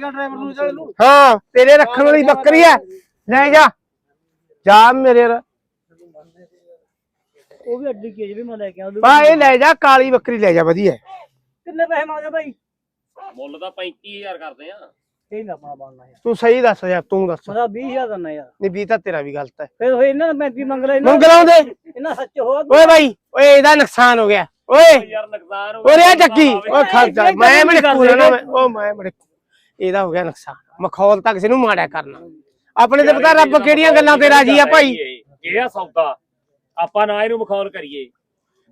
Driver ਨੂੰ ਚੱਲ ਲੂ ਹਾਂ ਤੇਰੇ ਰੱਖਣ ਵਾਲੀ ਬੱਕਰੀ ਐ ਲੈ ਜਾ। ਜਾ ਮੇਰੇ ਰ- ਉਹ ਵੀ ਅੱਡੀ ਕੇਜ ਵੀ ਮੈਂ ਲੈ ਕੇ ਆਉਂਦਾ ਬਾ ਇਹ ਲੈ ਜਾ ਕਾਲੀ ਬੱਕਰੀ ਲੈ ਜਾ ਵਧੀਆ ਕਿੰਨੇ ਪੈਸੇ ਮੰਗਦੇ ਭਾਈ? ਮੁੱਲ ਤਾਂ 35000 ਕਰਦੇ ਆ। ਇਹ ਨਾ ਆਪਣਾ ਬਣਨਾ ਯਾਰ। ਤੂੰ ਸਹੀ ਦੱਸ ਯਾਰ ਤੂੰ ਦੱਸ। ਮਤਲਬ 20000 ਦੰਨਾ ਯਾਰ। ਨਹੀਂ ਵੀ ਤਾਂ ਤੇਰਾ ਵੀ ਗਲਤ ਹੈ। ਫਿਰ ਉਹ ਇਹਨਾਂ ਨੇ 35 ਮੰਗ ਲਿਆ ਇਹਨਾਂ ਮੰਗ ਲਾਉਂਦੇ? ਇਹਨਾਂ ਸੱਚ ਹੋ ਓਏ ਬਾਈ ਓਏ ਇਹਦਾ ਨੁਕਸਾਨ ਹੋ ਗਿਆ। ਓਏ। ਯਾਰ ਨੁਕਸਾਨ ਹੋ ਓਰੇ ਆ ਜੱਗੀ ਓਏ ਖਰਚਾ ਇਹ ਮੈਂ ਗੱਲ ਮੜੇ ਨਹੀਂ ਕੂਲਾ ਨਾ ਕਰਦੇ। ਮੈਂ- ਉਹ ਮੈਂ ਮੜੇ ਇਹਦਾ ਹੋ ਗਿਆ ਨੁਕਸਾਨ। ਮਖੌਲ ਤਾਂ ਕਿਸੇ ਨੂੰ ਮਾੜਾ ਕਰਨਾ। ਆਪਣੇ ਤੇ ਪਤਾ ਰੱਬ ਕਿਹੜੀਆਂ ਗੱਲਾਂ ਤੇ ਰਾਜੀ ਆ ਭਾਈ। ਇਹ ਆ ਸੌਦਾ। ਆਪਾਂ ਨਾ ਇਹਨੂੰ ਮਖੌਲ ਕਰੀਏ।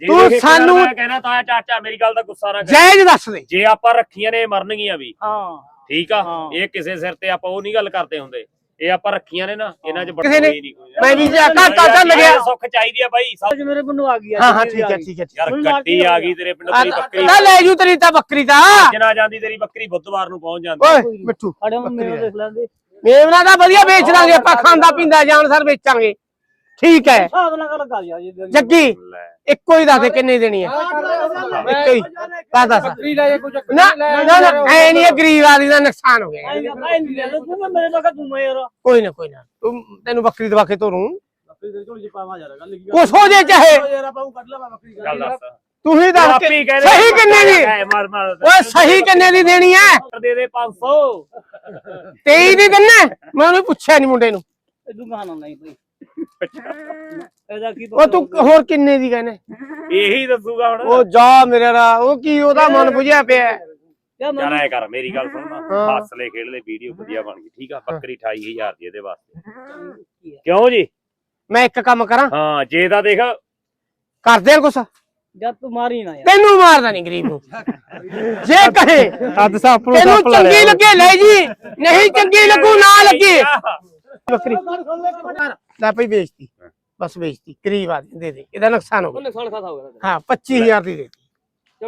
ਤੂੰ ਸਾਨੂੰ- ਮੈਂ ਕਹਿਣਾ ਤਾਂ ਚਾਚਾ ਮੇਰੀ ਗੱਲ ਦਾ ਗੁੱਸਾ ਨਾ ਕਰ। ਜਾਇਜ਼ ਦੱਸ ਦੇ। ਜੇ ਆਪਾਂ ਰੱਖੀਆਂ ਨੇ ਮਰਨਗੀਆਂ ਵੀ। ਹਾਂ। ਠੀਕ ਆ। ਇਹ ਕਿਸੇ ਸਿਰ ਤੇ ਆਪਾਂ ਉਹ ਨਹੀਂ ਗੱਲ ਕਰਦੇ ਹੁੰਦੇ। ਇਹ ਆਪਾਂ ਰੱਖੀਆਂ ਨੇ ਨਾ ਇਹਨਾਂ 'ਚ ਕਿਸੇ ਨੇ- ਬੜੀ ਨਹੀਂ ਕੋਈ। ਮੈਂ ਵੀ ਜਾ ਘਾਟਾ ਚੱਲ ਗਿਆ। ਸੁੱਖ ਚਾਹੀਦੀ ਆ ਬਾਈ ਸਭ ਅੱਜ ਮੇਰੇ ਬੰਨੂ ਆ ਗਈ ਹਾਂ ਹਾਂ ਠੀਕ ਹੈ ਠੀਕ ਹੈ ਯਾਰ ਗੱਡੀ ਆ ਗਈ ਤੇਰੇ ਪਿੰਡ ਤੇਰੀ ਬੱਕਰੀ। ਹੈ ਲੈ ਜੂ ਤੇਰੀ ਤਾਂ ਬੱਕਰੀ ਤਾਂ। ਜਨਾ ਜਾਂਦੀ ਤੇਰੀ ਬੱਕਰੀ ਬੁੱਧਵਾਰ ਨੂੰ ਪਹੁੰਚ ਜਾਂਦੀ। ਓਏ ਮਿੱਠੂ ਬੱਕਰੀ ਮੇਰੇ ਦੇਖ ਲੈਂਦੇ ਮੇਵਨਾ ਦਾ ਵਧੀਆ ਵੇਚ ਲਾਂਗੇ ਆਪਾਂ ਖਾਂਦਾ ਪੀਂਦਾ ਜਾਨ ਸਰ ਵੇਚਾਂਗੇ। ਠੀਕ ਹੈ। ਹਿਸਾਬ ਨਾਲ ਗੱਲ ਕਰ ਯਾਰ ਜੀ ਜੱਗੀ ਇੱਕੋ ਹੀ ਦੱਸ ਦੇ ਕਿੰਨੇ ਦੇਣੀ ਹੈ ਇੱਕੋ ਹੀ ਦੱਸ ਦੱਸ ਬੱਕਰੀ ਲੈ ਜੇ ਕੋਈ ਚੱਕਰ ਨਾ ਨਾ ਨਾ ਐ ਨਹੀਂ ਇਹ ਗਰੀਬ ਆਦਮੀ ਦਾ ਨੁਕਸਾਨ ਹੋ ਗਿਆ। ਤੂੰ ਤੂੰ ਕੋਈ ਨਾ ਕੋਈ ਨਾ। ਤੂੰ ਤੈਨੂੰ ਬੱਕਰੀ ਦਵਾ ਕੇ ਤੋਰੂੰ ਬੱਕਰੀ ਦੇ ਝੋਲੀ ਚ ਪਾਵਾਂ ਯਾਰ ਗੱਲ ਕੀ ਕੁਛ ਹੋ ਜੇ ਚਾਹੇ। ਯਾਰ ਆਪਾਂ ਨੂੰ ਕੱਢ ਲਵਾਂ ਬੱਕਰੀ ਗੱਲ ਦੱਸ। ਤੂੰ ਹੀ ਦੱਸ ਆਪੀ ਕੇ ਕਹਿੰਦੇ ਸਹੀ ਕਿੰਨੇ ਦੀ? ਐ ਮਾਰ ਮਾਰ। ਓਏ ਸਹੀ ਕਿੰਨੇ ਦੀ ਦੇਣੀ ਹੈ ਦੇ ਦੇ 500 23 ਦੀ ਦਿੰਨਾ? ਮੈਂ ਉਹਨੂੰ ਪੁੱਛਿਆ ਨਹੀਂ ਮੁੰਡੇ ਨੂੰ। ਇਹ ਤੂੰ ਕਹਾਣਾ ਨਹੀਂ ਭਾਈ ਇਹਦਾ ਕੀ ਉਹ ਤੂੰ ਹੋਰ ਕਿੰਨੇ ਦੀ ਕਹਿੰਦੇ? ਇਹੀ ਦੱਸੂਗਾ ਹੁਣ। ਉਹ ਜਾ ਮੇਰੇ ਰਾ ਉਹ ਕੀ ਉਹਦਾ ਮਨ ਬੁਝਿਆ ਪਿਆ। ਹੈ। ਯਾਰ ਐ ਕਰ ਮੇਰੀ ਗੱਲ ਸੁਣ ਨਾ। ਹਾਂ। ਹੱਸਲੇ ਖੇਡਲੇ ਵੀਡੀਓ ਵਧੀਆ ਬਣ ਗਈ ਠੀਕ ਆ? ਬੱਕਰੀ 28000 ਦੀ ਇਹਦੇ ਵਾਸਤੇ। ਕਿਉਂ ਜੀ? ਮੈਂ ਇੱਕ ਕੰਮ ਕਰਾਂ। ਹਾਂ ਜੇ ਤਾਂ ਦੇਖ। ਕਰਦੇ ਆ ਕੁਛ? ਜਦ ਤੂੰ ਮਾਰੀ ਨਾ ਯਾਰ। ਤੈਨੂੰ ਮਾਰਦਾ ਨਹੀਂ ਗਰੀਬ ਨੂੰ। ਜੇ ਕਹੇ ਅੱਜ ਸਾਪ ਨੂੰ ਤੈਨੂੰ ਲਾ ਚੰਗੀ ਲੱਗੇ ਲੈ ਜੀ। ਨਹੀਂ ਚੰਗੀ ਲੱਗੂ ਨਾ ਲੱਗੇ। ਬੱਕਰੀ। ਲੈ ਭਈ ਵੇਚਤੀ। ਬਸ ਵੇਚਤੀ ਗਰੀਬ ਆਦਮੀ ਦੇ ਦੇ। ਇਹਦਾ ਨੁਕਸਾਨ ਹੋ ਗਿਆ। ਨੁਕਸਾਨ ਖਾਸਾ ਹੋ ਗਿਆ। ਹਾਂ 25000 ਦੀ ਦੇ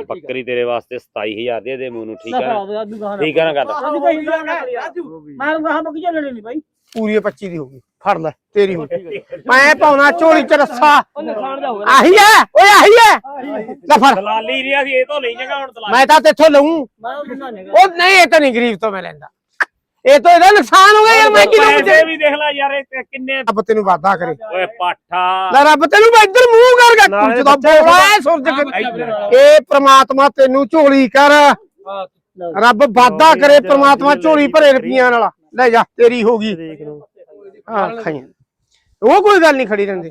ਬੱਕਰੀ ਤੇਰੇ ਵਾਸਤੇ 27000 ਦੇ ਦੇ ਮੈਨੂੰ ਠੀਕ ਨਾ? ਆ ਠੀਕ ਆ ਨਾ ਗੱਲ? ਮੈਂ ਕਹਾਂ ਬੱਕੀ ਚੱਲਣੀ ਨਹੀਂ ਭਾਈ। ਪੂਰੀ 25 ਦੀ ਹੋ ਗਈ। ਫੜ ਲੈ ਤੇਰੀ ਹੋ ਗਈ। ਮੈਂ ਪਾਉਣਾ ਝੋਲੀ ਚ ਰੱਸਾ। ਉਹ ਨੁਕਸਾਨ ਦਾ ਹੋ ਗਿਆ। ਆਹੀ ਹੈ ਓਏ ਆਹੀ ਹੈ। ਲੈ ਫੜ। ਦਲਾਲੀ ਰਿਆ ਸੀ ਇਹ ਤੋਂ ਲਈ ਜਗਾ ਹੁਣ ਦਲਾਲੀ। ਮੈਂ ਤਾਂ ਤੇਥੋਂ ਲਊਂ। ਉਹ ਨਹੀਂ ਇਹ ਤਾਂ ਨਹੀਂ ਗਰੀਬ ਤੋਂ ਮੈਂ ਲੈਂਦਾ। ਇਹ ਤਾਂ ਇਹਦਾ ਨੁਕਸਾਨ ਹੋ ਗਿਆ ਯਾਰ ਮੈਂ ਕੀ ਲਊਂ ਪੈਸੇ ਵੀ ਦੇਖ ਲੈ ਯਾਰ ਇਹ ਤੇ ਕਿੰਨੇ ਰੱਬ ਤੈਨੂੰ ਵਾਦਾ ਕਰੇ। ਓਏ ਪਾਠਾ। ਲੈ ਰੱਬ ਤੈਨੂੰ ਮੈਂ ਇੱਧਰ ਮੂੰਹ ਕਰ ਗਿਆ ਨਾਲੇ ਜਦੋਂ ਬੱਚੇ ਬੋਲਾ ਹੈ ਸੁਰਜ ਕੇ ਇਹ ਪ੍ਰਮਾਤਮਾ ਤੈਨੂੰ ਝੋਲੀ ਕਰ। ਰੱਬ ਵਾਦਾ ਕਰੇ ਪ੍ਰਮਾਤਮਾ ਝੋਲੀ ਭਰੇ ਰੁਪਈਆਂ ਨਾਲ। ਲੈ ਜਾ ਤੇਰੀ ਹੋ ਗਈ। ਹਾਂ ਖਾਈ ਉਹ ਕੋਈ ਗੱਲ ਨਹੀਂ ਖੜੀ ਰਹਿੰਦੀ।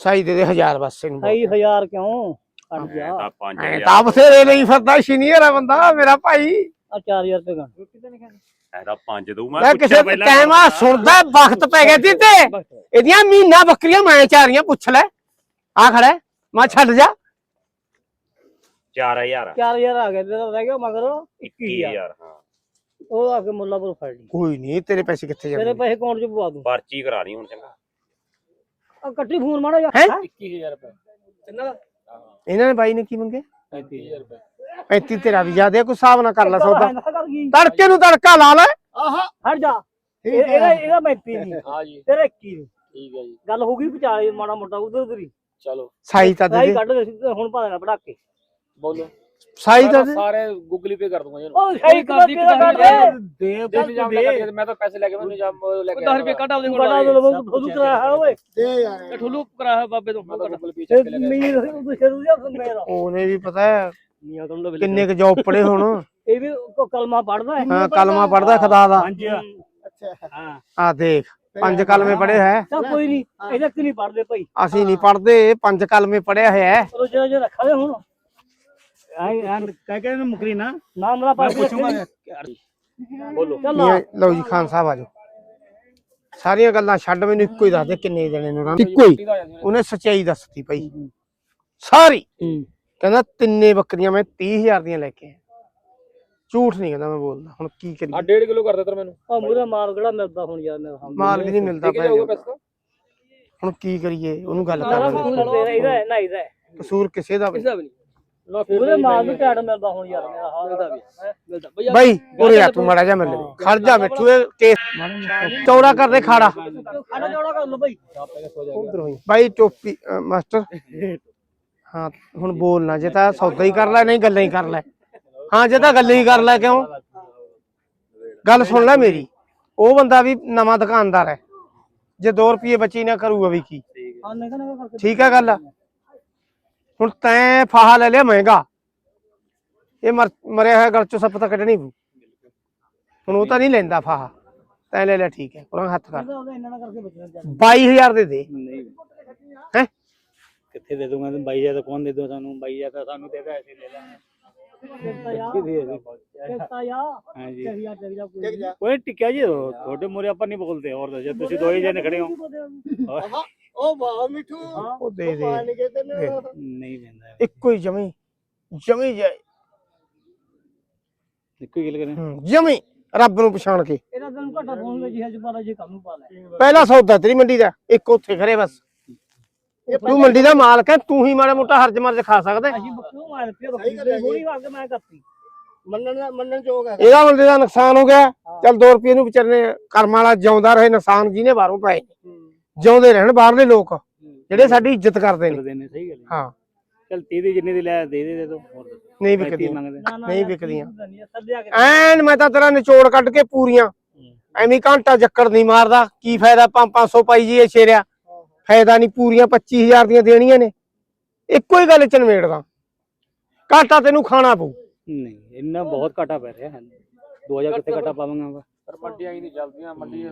ਸਾਈ ਦੇ ਦੇ ਹਜ਼ਾਰ ਬਸ ਇਹਨੂੰ ਸਹੀ ਹਜ਼ਾਰ ਕਿਉਂ? ਕੱਢ ਗਿਆ ਤਾਂ 5000 ਐ ਤਾਂ ਬਥੇਰੇ ਲਈ ਫਿਰਦਾ ਸੀਨੀਅਰ ਆ ਬੰਦਾ ਮੇਰਾ ਭਾਈ। ਆ 4000 ਰੁਪਏ ਗਣ ਇਹਦਾ 5 ਦਊ ਮੈਂ ਮੈਂ ਪੁੱਛਿਆ ਕਿਸੇ ਪਹਿਲਾਂ ਟਾਈਮ ਆ ਸੁਣਦਾ ਵਕਤ ਪੈ ਗਿਆ ਤੀ। ਤੇ ਇਹਦੀਆਂ ਮਹੀਨਾ ਬੱਕਰੀਆਂ ਮੈਂ ਚਾਰੀਆਂ ਪੁੱਛ ਲੈ। ਆ ਖੜਾ ਹੈ, ਮੈਂ ਛੱਡ ਜਾ। 4000 4000 ਆ ਗਿਆ ਤੇਰਾ ਰਹਿ ਗਿਆ ਮਗਰ। 21000 21000 ਹਾਂ। ਉਹ ਆ ਕੇ ਮੁੱਲਾਪੁਰ ਫੜ ਲਈ। ਕੋਈ ਨਹੀਂ ਤੇਰੇ ਪੈਸੇ ਕਿੱਥੇ ਤੇਰੇ ਜਾਂਦੇ ਪੈਸੇ ਅਕਾਊਂਟ 'ਚ ਪਵਾ ਦੂੰ। ਪਰਚੀ ਕਰਾਣੀ ਹੁਣ ਚੰਗਾ। ਆ ਕੱਟੀ ਫੋਨ ਮਾੜਾ ਜਾ ਹੈਂ? 21000 ਰੁਪਏ। ਕਿੰਨਾ ਦਾ? ਇਹਨਾਂ ਨੇ ਬਾਈ ਨੇ ਕੀ ਮੰਗੇ? 35000 ਰੁਪਏ। 35 ਤੇਰਾ ਵੀ ਜ਼ਿਆਦਾ ਕੋਈ ਹਿਸਾਬ ਨਾ ਕਰ ਲੈ ਸੌਦਾ। ਤੜਕੇ ਨੂੰ ਤੜਕਾ ਲਾ ਲੈ। ਹਟ ਜਾ। ਇਹ- ਇਹਦਾ ਇਹਦਾ 35 ਨਹੀਂ ਹਾਂ ਜੀ। ਤੇਰਾ 21 ਨਹੀਂ ਠੀਕ ਹੈ ਜੀ। ਗੱਲ ਹੋ ਗਈ ਵਿਚਾਲੇ ਮਾੜਾ ਮੋਟਾ ਉਧਰ ਉਧਰ ਹੀ। ਚਲੋ। ਸਾਈ ਤਾਂ ਦੇ ਰਾਈ ਦੇ। ਕੱਢ ਦੇ ਸੀ ਤੇ ਹੁਣ ਪਾ ਦੇਣਾ ਪੜਾ ਕੇ ਬੋਲੋ। ਸਾਈ ਤਾਂ ਮੈਂ ਦੇ। ਸਾਰੇ ਗੂਗਲੀ ਪੇ ਕਰ ਦੂੰਗਾ ਜੀ ਉਹ ਸਹੀ ਕਰਦੀ ਕੱਢ ਦੇ ਦੇ। ਦੇ ਨਿਜ਼ਾਮ ਦਾ ਕੱਟ ਕੇ ਮੈਂ ਤਾਂ ਪੈਸੇ ਲੈ ਕੇ ਮੈਂ ਨਿਜ਼ਾਮ ਲੈ ਕੇ 10 ਰੁਪਏ ਕੱਢ ਆਉਂਦੇ ਕੋਲ ਬਣਾ ਦੋ ਫੋਟੋ ਕਰਾਇਆ ਓਏ ਤੇ ਠੁੱਲੂ ਕਰਾਇਆ ਬਾਬੇ ਤੋਂ। ਮੈਂ ਤਾਂ ਗੂਗਲ ਪੇ ਚੱਕ ਕੇ ਲੈ ਕੇ ਮੀਰ ਉਹ ਸ਼ੁਰੂ ਜਿਹਾ ਮੇਰਾ। ਉਹਨੇ ਵੀ ਪਤਾ ਹੈ ਕਿੰਨੇ ਕ ਜੋਬ ਪੜੇ ਹੁਣ? ਇਹ ਵੀ ਕੋ ਕਲਮਾ ਪੜਦਾ ਹੈ ਹਾਂ ਕਲਮਾ ਪੜਦਾ ਖੁਦਾ ਦਾ। ਹਾਂ। ਆ ਦੇਖ ਪੰਜ ਕਲਮੇ ਪੜੇ ਹੈ। ਤਾਂ ਕੋਈ ਨਹੀਂ ਇਹਦਾ ਕਿ ਨਹੀਂ ਪੜਦੇ ਭਾਈ। ਅਸੀਂ ਨਹੀਂ ਪੜਦੇ ਪੰਜ ਕਲਮੇ ਪੜਿਆ ਹੋਇਆ ਹੈ। ਚਲੋ ਜਿਹੜਾ ਜਿਹੜਾ ਰੱਖਾ ਦੇ ਹੁਣ। ਆਈ ਐਂਡ ਕਹਿ ਕੇ ਮੁਕਰੀ ਨਾ। ਨਾਮ ਮੇਰਾ ਪਾ ਪੁੱਛੂਗਾ ਬੋਲੋ। ਚੱਲ ਆ। ਇਹ ਲਓ ਜੀ ਖਾਨ ਸਾਹਿਬ ਆਜੋ ਸਾਰੀਆਂ ਗੱਲਾਂ ਛੱਡ ਮੈਨੂੰ ਇੱਕੋ ਹੀ ਦੱਸ ਦੇ ਕਿੰਨੇ ਦੇਣੇ ਨੇ ਉਹਨਾਂ ਨੂੰ। ਇੱਕੋ ਹੀ। ਉਹਨੇ ਸੱਚਾਈ ਦੱਸਤੀ ਭਾਈ। ਸਾਰੀ। ਕਹਿੰਦਾ ਤਿੰਨੇ ਬੱਕਰੀਆਂ ਮੈਂ 30000 ਦੀਆਂ ਲੈ ਕੇ ਆਇਆ। ਝੂਠ ਨਹੀਂ ਕਹਿੰਦਾ ਮੈਂ ਬੋਲਦਾ ਹੁਣ ਕੀ ਆ ਕਰੀਏ 1.5 ਕਿਲੋ ਕਰ ਦੇ ਤਰ ਮੈਨੂੰ। ਆ ਮੂਰੇ ਮਾਲ ਕਿਹੜਾ ਮਿਲਦਾ ਹੁਣ ਯਾਰ ਮੇਰਾ ਸਾਹਮਣੇ? ਮਾਲ ਵੀ ਨਹੀਂ ਮਿਲਦਾ ਠੀਕ ਜਾਊਗਾ ਭਾਈ ਪੈਸਾ ਹੁਣ ਕੀ ਕਰੀਏ? ਉਹਨੂੰ ਗੱਲ ਸਾਰਾ ਕਰ ਫੋਨ ਤੇਰਾ ਇਹਦਾ ਹੈ ਨਾ ਇਹਦਾ ਹੈ। ਕਸੂਰ ਕਿਸੇ ਦਾ ਵੀ। ਨਹੀਂ। ਨਾ ਫਿਰ ਮੂਰੇ ਮਾਲ ਵੀ ਟਾੜ ਮਿਲਦਾ ਹੁਣ ਯਾਰ ਮੇਰਾ ਹਾਲ ਦਾ ਵੀ ਮਿਲਦਾ। ਬਈ ਬਾਈ ਉਰੇ ਆ ਤੂੰ ਮਾੜਾ ਜਾ ਮਿਲ ਲੈ ਖੜ ਜਾ ਮਿੱਠੂ ਇਹ ਕੇਸ ਚੌੜਾ ਕਰ ਦੇ ਖਾੜਾ। ਖਾਣਾ ਜੋੜਾ ਕਰ ਲੋ ਬਈ। ਬਾਈ ਟੋਪੀ ਅ, ਮਾਸਟਰ। ਹਾਂ, ਹੁਣ ਬੋਲਣਾ ਜੇ ਤਾਂ ਸੌਦਾ ਹੀ ਕਰ ਲੈ, ਨਹੀਂ ਗੱਲਾਂ ਹੀ ਕਰ ਲੈ। ਹਾਂ, ਜੇ ਤਾਂ ਗੱਲਾਂ ਹੀ ਕਰ ਲੈ, ਕਿਉਂ? ਗੱਲ ਸੁਣ ਲੈ ਮੇਰੀ। ਉਹ ਬੰਦਾ ਵੀ ਨਵਾਂ ਦੁਕਾਨਦਾਰ ਹੈ। ਜੇ 2 ਰੁਪਏ ਬਚੀ ਨਾ ਕਰੂਗਾ ਵੀ ਕੀ? ਠੀਕ ਹੈ ਗੱਲ। ਹੁਣ ਤੈਂ ਫਾਹਾ ਲੈ ਲਿਆ ਮਹਿੰਗਾ। ਇਹ ਮਰ- ਮਰਿਆ ਹੋਇਆ ਗਲ ਚੋਂ ਸੱਪ ਤਾਂ ਕੱਢਣੀ ਪਊ। ਹੁਣ ਉਹ ਤਾਂ ਨਹੀਂ ਲੈਂਦਾ ਫਾਹਾ। ਤੈਂ ਲੈ ਲਿਆ, ਠੀਕ ਹੈ। ਉਹਨਾਂ ਹੱਥ ਕਰ। 22000 ਦੇ ਦੇ। ਹੈ? ਕਿੱਥੇ ਦੇ ਦੂੰਗਾ ਤੈਨੂੰ ਬਾਈ ਜਾਂ ਤਾਂ ਕੌਣ ਦੇ ਦੋ ਸਾਨੂੰ? ਬਾਈ ਜਾਂ ਤਾਂ ਸਾਨੂੰ ਦੇ ਦੇ ਐਸੇ ਲੈ ਲਾਂਗੇ। ਕਿਰਤਾ ਯਾ ਹਾਂਜੀ। ਕੋਈ ਟਿਕਿਆ ਜੀ ਤੁਹਾਡੇ ਮੂਰੇ ਆਪਾਂ ਨਹੀਂ ਬੋਲਦੇ ਹੋਰ ਦੱਸੋ ਤੁਸੀਂ ਦੋ ਹੀ ਜਣੇ ਖੜੇ ਹੋ। ਉਹ ਦੇ ਦੇ। ਨਹੀਂ ਦਿੰਦਾ। ਇੱਕੋ ਹੀ ਜਮੀ ਜਮੀ ਜਾਏ। ਇੱਕੋ ਹੀ ਗੱਲ ਕਰੇ ਹੂੰ, ਜਮੀ ਰੱਬ ਨੂੰ ਪਛਾਣ ਕੇ। ਇਹਦਾ ਤੈਨੂੰ ਘਟਾ ਫੋਨ ਲੈ ਜੀ ਹਜ ਪਾਲਾ ਜੀ ਕੰਮ ਨੂੰ ਪਾ ਲੈ। ਪਹਿਲਾ ਸੌਦਾ ਤੇਰੀ ਮੰਡੀ ਦਾ ਇੱਕ ਉੱਥੇ ਖੜੇ ਬਸ। ਤੂੰ ਮੰਡੀ ਦਾ ਮਾਲਕ ਹੈ ਤੂੰ ਹੀ ਮਾੜਾ ਮੋਟਾ ਹਰਜ ਮਰਜ ਖਾ ਸਕਦਾ। ਹੈ। ਅਸੀਂ ਬੱਕੂ ਮਾਰ ਬੱਕਰੀ ਤੇ ਗੋਲੀ ਵਾਗ ਕੇ ਮੈਂ ਕਰਤੀ। ਮੰਨਣ ਮੰਨਣ ਯੋਗ ਹੈ ਇਹਦਾ ਬੰਦੇ ਦਾ ਨੁਕਸਾਨ ਹੋ ਗਿਆ। ਚੱਲ 2 ਰੁਪਏ ਨੂੰ ਵਿਚਾਰੇ ਕਰਮ ਵਾਲਾ ਜਿਉਂਦਾ ਰਹੇ ਨੁਕਸਾਨ ਜਿਹਨੇ ਬਾਹਰੋਂ ਪਾਏ ਜਿਉਂਦੇ ਰਹਿਣ ਬਾਹਰਲੇ ਲੋਕ ਜਿਹੜੇ ਸਾਡੀ ਇੱਜ਼ਤ ਕਰਦੇ ਨੇ। ਨੇ ਸਹੀ ਗੱਲ ਹੈ। ਹਾਂ। ਚੱਲ 30 ਦੀ ਜਿੰਨੇ ਦੀ ਲੈ ਦੇ ਦੇ ਦੇ ਦੋ ਹੋਰ ਦੱਸੋ। ਨਹੀਂ ਪੈਂਤੀ ਵਿਕਦੀਆਂ। ਮੰਗਦੇ। ਨਹੀਂ ਵਿਕਦੀਆਂ। ਸੱਦਿਆ ਕੇ। ਐਨ ਮੈਂ ਤਾਂ ਤੇਰਾ ਨਿਚੋੜ ਕੱਢ ਕੇ ਪੂਰੀਆਂ। ਐਵੇਂ ਘੰਟਾ ਜੱਕੜ ਨਹੀਂ ਮਾਰਦਾ। ਕੀ ਫਾਇਦਾ 500 ਪਾਈ ਜੀ ਇਹ ਸ਼ੇਰਿਆ। ਫਾਇਦਾ ਨਹੀਂ ਪੂਰੀਆਂ 25000 ਦੀਆਂ ਦੇਣੀਆਂ ਨੇ। ਇੱਕੋ ਹੀ ਗੱਲ ਚ ਨਵੇੜਦਾ ਘਾਟਾ ਤੈਨੂੰ ਖਾਣਾ ਪਊ। ਨਹੀਂ ਇੰਨਾ ਬਹੁਤ ਘਾਟਾ ਪੈ ਰਿਹਾ ਹੈ। 2000 ਕਿੱਥੇ ਘਾਟਾ ਪਾਵਾਂਗਾ ਪਰ ਮੰਡੀਆਂ ਹੀ ਨਹੀਂ ਚੱਲਦੀਆਂ ਮੰਡੀ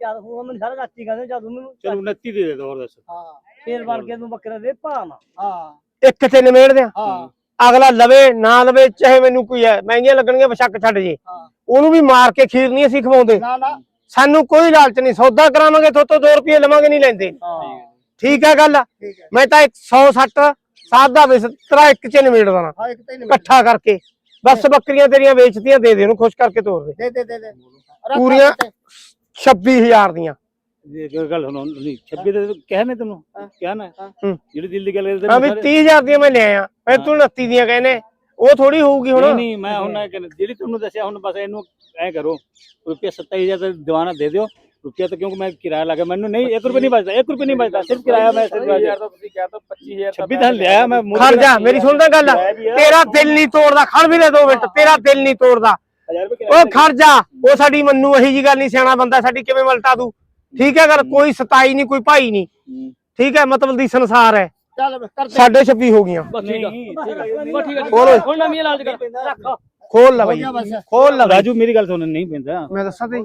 ਚੱਲ ਉਹ ਮੈਨੂੰ ਸਾਰਾ ਰਾਤੀ ਕਹਿੰਦੇ ਚੱਲ ਮੈਨੂੰ ਚਲ 29 ਦੇ ਦੇ ਦੋ ਹੋਰ ਦੱਸੋ। ਹਾਂ ਫੇਰ ਵੜ ਕੇ ਤੂੰ ਬੱਕਰਾ ਦੇ ਭਾਣਾ ਹਾਂ। ਇੱਕ ਤੇ ਨਵੇੜ ਦਿਆਂ ਹਾਂ। ਅਗਲਾ ਲਵੇ ਨਾ ਲਵੇ ਚਾਹੇ ਮੈਨੂੰ ਕੋਈ ਹੈ। ਮਹਿੰਗੀਆਂ ਲੱਗਣਗੀਆਂ ਬਸ਼ੱਕ ਛੱਡ ਜੇ। ਹਾਂ। ਉਹਨੂੰ ਵੀ ਮਾਰ ਕੇ ਖੀਰ ਨਹੀਂ ਅਸੀਂ ਖਵਾਉਂਦੇ। ਨਾ ਨਾ। ਸਾਨੂੰ ਕੋਈ ਲਾਲਚ ਨਹੀਂ ਸੌਦਾ ਕਰਾਵਾਂਗੇ ਥੋਤੋਂ 2 ਰੁਪਏ ਲਵਾਂਗੇ ਨਹੀਂ ਲੈਂਦੇ। ਹਾਂ। ਠੀਕ ਹੈ ਗੱਲ? ਮੈਂ ਤਾਂ 160 ਸਾਧ ਦਾ ਬਿਸਤਰਾ ਇੱਕ ਚ ਨਿਬੇੜ ਦੇਣਾ। ਹਾਂ ਇੱਕ ਤਾਂ ਇਕੱਠਾ ਕਰਕੇ। ਬਸ ਬੱਕਰੀਆਂ ਤੇਰੀਆਂ ਵੇਚਤੀਆਂ ਦੇ ਦੇ ਉਹਨੂੰ ਖੁਸ਼ ਕਰਕੇ ਤੋਰ ਦੇ। ਦੇ ਦੇ ਪੂਰੀਆਂ 26000 ਦੀਆਂ। ਇਹ ਗੱਲ ਸੁਣੋ ਨਹੀਂ 26 ਦੇ ਕਹਿਨੇ ਤੈਨੂੰ? ਕਹਿਣਾ ਹੂੰ। ਜਿਹੜੀ ਦਿਲ ਦੀ ਗੱਲ ਕਰਦੇ ਹਾਂ ਵੀ 30000 ਦੀਆਂ ਮੈਂ ਲੈ ਆਇਆ। ਮੈਂ ਤੂੰ 29 ਦੀਆਂ ਕਹਿੰਦੇ। ਉਹ ਥੋੜੀ ਹੋਊਗੀ ਨਹੀਂ ਹੁਣ। ਨਹੀਂ ਮੈਂ ਹੁਣ ਇਹ ਕਹਿੰਦਾ, ਜਿਹੜੀ ਤੁਹਾਨੂੰ ਦੱਸਿਆ ਹੁਣ ਬਸ ਇਹਨੂੰ ਐ ਕਰੋ ਰੁਪਿਆ 27000 ਦਾ ਦੀਵਾਨਾ ਦੇ ਦਿਓ। ਰੁਪਿਆ ਤਾਂ ਕਿਉਂਕਿ ਮੈਂ ਕਿਰਾਇਆ ਲੱਗਾ ਮੈਨੂੰ ਨਹੀਂ 1 ਰੁਪਏ ਨਹੀਂ ਬਚਦਾ 1 ਰੁਪਏ ਨਹੀਂ ਬਚਦਾ ਸਿਰਫ ਕਿਰਾਇਆ ਮੈਂ ਸਿਰਫ ਯਾਰ ਤਾਂ ਤੁਸੀਂ ਕਹਿ ਤਾ 25000 26 ਤਾਂ ਲਿਆ ਮੈਂ ਖੜ ਤੇ ਜਾ ਮੇਰੀ ਸੁਣਦਾ ਗੱਲ। ਤੇਰਾ ਦਿਲ ਨਹੀਂ ਤੋੜਦਾ ਖੜ ਵੀ ਲੈ 2 ਮਿੰਟ ਤੇਰਾ ਦਿਲ ਨਹੀਂ ਤੋੜਦਾ। ਹਜ਼ਾਰ ਰੁਪਏ ਕਿਰਾਇਆ ਉਹ ਖੜ ਜਾ ਉਹ ਸਾਡੀ ਮੰਨੂ ਇਹੀ ਜੀ ਗੱਲ ਨਹੀਂ ਸਿਆਣਾ ਬੰਦਾ ਸਾਡੀ ਕਿਵੇਂ ਮਲਟਾ ਦੂ? ਠੀਕ ਹੈ ਗੱਲ ਕੋਈ ਸਤਾਈ ਨਹੀਂ ਕੋਈ ਭਾਈ ਨਹੀਂ। ਹੂੰ। ਠੀਕ ਹੈ ਮਤਲਬ ਦੀ ਸੰਸਾਰ ਹੈ। ਚੱਲ ਕਰ ਦੇ। ਸਾਡੇ 26 ਹੋ ਗਈਆਂ। ਬਸ ਠੀਕ ਆ। ਬਸ ਠੀਕ ਆ। ਖੋਲ। ਓਏ, ਹੁਣ ਨਵੀਂ ਇਲਾਜ ਕਰ। ਰੱਖ। ਖੋਲ ਲੈ ਬਾਈ। ਖੋਲ ਲੈ ਬਾਈ। ਰਾਜੂ ਮੇਰੀ ਗੱਲ ਸੁਣ ਨਹੀਂ ਪੈਂਦਾ। ਮੈਂ ਦੱਸਾਂ ਤੇ।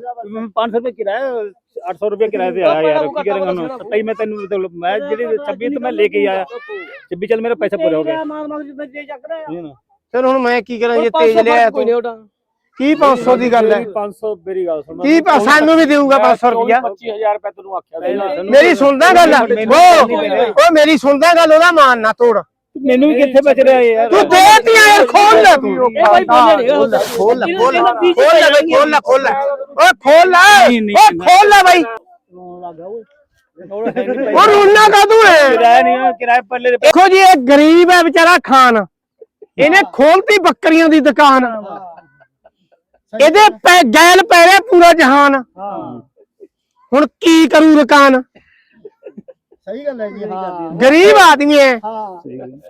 500 ਰੁਪਏ ਕਿਰਾਇਆ 800 ਰੁਪਏ ਕਿਰਾਏ ਤੇ ਆਇਆ ਯਾਰ ਕੀ ਕਰਾਂਗਾ ਹੁਣ? 27 ਮੈਂ ਤੈਨੂੰ ਮਤਲਬ ਮੈਂ ਜਿਹੜੀ 26 ਤੋਂ ਮੈਂ ਲੈ ਕੇ ਆਇਆ। 26 ਚੱਲ ਮੇਰਾ ਪੈਸਾ ਪੂਰਾ ਹੋ ਗਿਆ। ਮਾਰ ਮਾਰ ਜਿੱਦਾਂ ਜੇ ਚੱਕ ਰਿਹਾ ਫਿਰ ਹੁਣ ਮੈਂ ਕੀ ਕਰਾਂ ਜੇ ਤੇਜ ਲਿਆ ਤੂੰ? ਕੀ 500 ਦੀ ਗੱਲ ਹੈ? 500 ਮੇਰੀ ਗੱਲ ਸੁਣ। ਕੀ ਪ- ਸਾਨੂੰ ਵੀ ਦੇਊਗਾ 500 ਰੁਪਇਆ 25000 ਰੁਪਏ ਤੈਨੂੰ ਆਖਿਆ ਮੇਰੀ ਸੁਣਦਾ ਗੱਲ। ਉਹ ਉਹ ਮੇਰੀ ਸੁਣਦਾ ਗੱਲ ਉਹਦਾ ਮਾਨ ਨਾ ਤੋੜ। ਮੈਨੂੰ ਵੀ ਕਿੱਥੇ ਬਚ ਰਿਹਾ ਯਾਰ? ਤੂੰ ਦੇ ਤੀਆਂ ਯਾਰ ਖੋਲ ਲੈ ਤੂੰ। ਇਹ ਬਾਈ ਬੋਲੇ ਨਹੀਂ ਖੋਲ ਲੈ ਖੋਲ ਲੈ ਖੋਲ ਲੈ ਖੋਲ ਲੈ ਬਈ ਖੋਲ ਲੈ ਖੋਲ ਲੈ। ਓਏ ਖੋਲ ਲੈ ਓਏ ਖੋਲ ਲੈ ਬਈ। ਉਹ ਰੋਣਾ ਕਾ ਤੂੰ ਹੈ? ਕਿਰਾਇਆ ਨਹੀਂ ਹੈ, ਕਿਰਾਏ ਪੱਲੇ ਦੇ ਦੇਖੋ ਜੀ ਇਹ ਗਰੀਬ ਹੈ ਵਿਚਾਰਾ ਖਾਨ। ਇਹਨੇ ਖੋਲਤੀ ਬੱਕਰੀਆਂ ਦੀ ਦੁਕਾਨ। ਇਹਦੇ ਪੈ ਗੈਲ ਪੈ ਰਿਹਾ ਪੂਰਾ ਜਹਾਨ। ਹੁਣ ਕੀ ਕਰੂ ਰਕਾਨ? ਸਹੀ ਗੱਲ ਹੈ ਜੀ ਹਾਂ। ਗਰੀਬ ਆਦਮੀ ਹੈ। ਹਾਂ।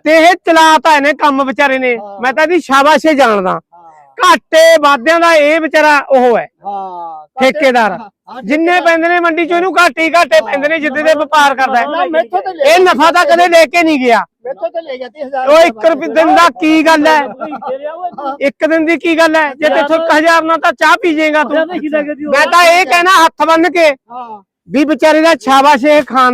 ਤੇ ਇਹ ਚਲਾਤਾ ਇਹਨੇ ਕੰਮ ਵਿਚਾਰੇ ਨੇ। ਮੈਂ ਤਾਂ ਇਹਦੀ ਸ਼ਾਬਾਸ਼ੇ ਜਾਣਦਾ। ਘਾਟੇ ਵਾਦਿਆਂ ਦਾ ਇਹ ਵਿਚਾਰਾ ਉਹ ਹੈ। ਹਾਂ। ਠੇਕੇਦਾਰ। ਜਿੰਨੇ ਪੈਂਦੇ ਨੇ ਮੰਡੀ ਚੋਂ ਇਹਨੂੰ ਘਾਟੇ ਹੀ ਘਾਟੇ ਪੈਂਦੇ ਨੇ ਜਿੱਦੇ ਦੇ ਵਪਾਰ ਕਰਦਾ ਹੈ। ਇਹ ਨਫਾ ਤਾਂ ਕਦੇ ਲੈ ਕੇ ਨਹੀਂ ਗਿਆ। ਮੈਥੋਂ ਤੇ ਲੈ ਗਿਆ 30000 ਉਹ 1 ਰੁਪਏ ਦਿਨ ਦਾ ਕੀ ਗੱਲ ਹੈ? ਇੱਕ ਦਿਨ ਦੀ ਕੀ ਗੱਲ ਹੈ? ਜੇ ਤੇਥੋਂ 1000 ਨਾਲ ਤਾਂ ਚਾਹ ਪੀ ਜਾਏਗਾ ਤੂੰ ਮੈਂ ਤਾਂ ਇਹ ਕਹਿਣਾ ਹੱਥ ਬੰਨ ਕੇ ਹਾਂ। ਵੀ ਵਿਚਾਰੇ ਦਾ ਸ਼ਾਬਾਸ਼ ਇਹ ਖਾਨ